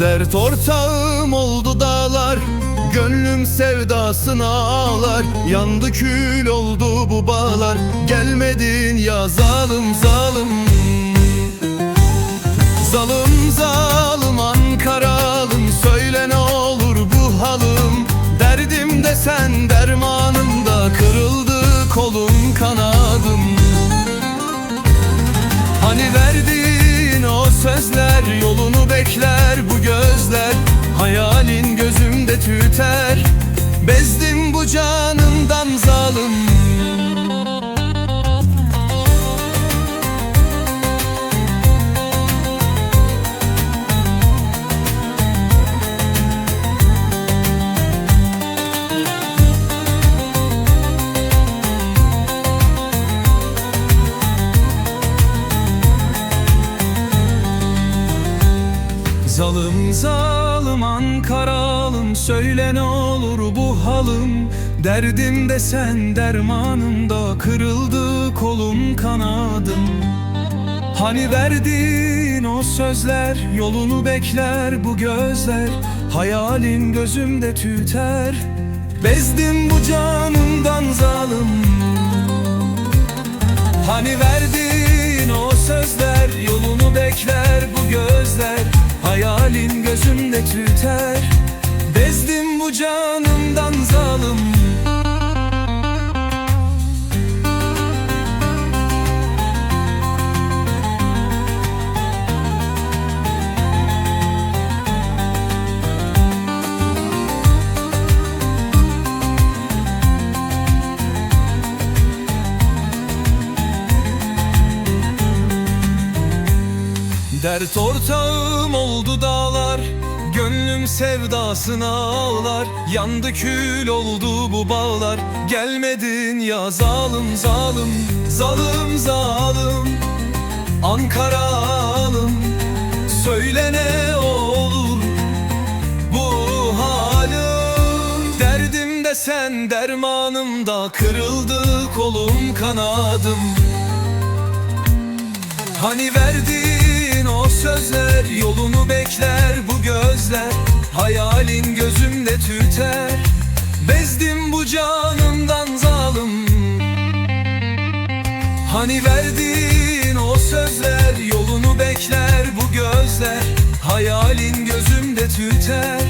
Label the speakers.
Speaker 1: Dert ortağım oldu dağlar Gönlüm sevdasına ağlar. Yandı kül oldu bu bağlar Gelmedin ya zalim zalim. Zalım zalım Ankaralım Söyle ne olur bu halım. Derdim de sen dermanım da Kırıldı kolum kanadım. Hani verdiğin o sözler Yolunu bekler bu gözler Hayalin gözümde tüter Zalım zalım Ankaralım. Söyle ne olur bu halım. Derdim de sen dermanım da Kırıldı kolum kanadım. Hani verdiğin o sözler Yolunu bekler bu gözler. Hayalin gözümde tüter. Bezdim bu canımdan zalim. Hani verdiğin o sözler tüter Bezdim bu canımdan zalim. Dert ortağım oldu dağlar Gönlüm sevdasına ağlar Yandı kül oldu bu bağlar. Gelmedin ya zalim zalim Zalim zalim. Ankara alım Söyle ne olur Bu halim. Derdim de sen dermanım da Kırıldı kolum kanadım. Hani verdiğin sözler Yolunu bekler bu gözler. Hayalin gözümde tüter. Bezdim bu canımdan zalim. Hani verdiğin o sözler Yolunu bekler bu gözler. Hayalin gözümde tüter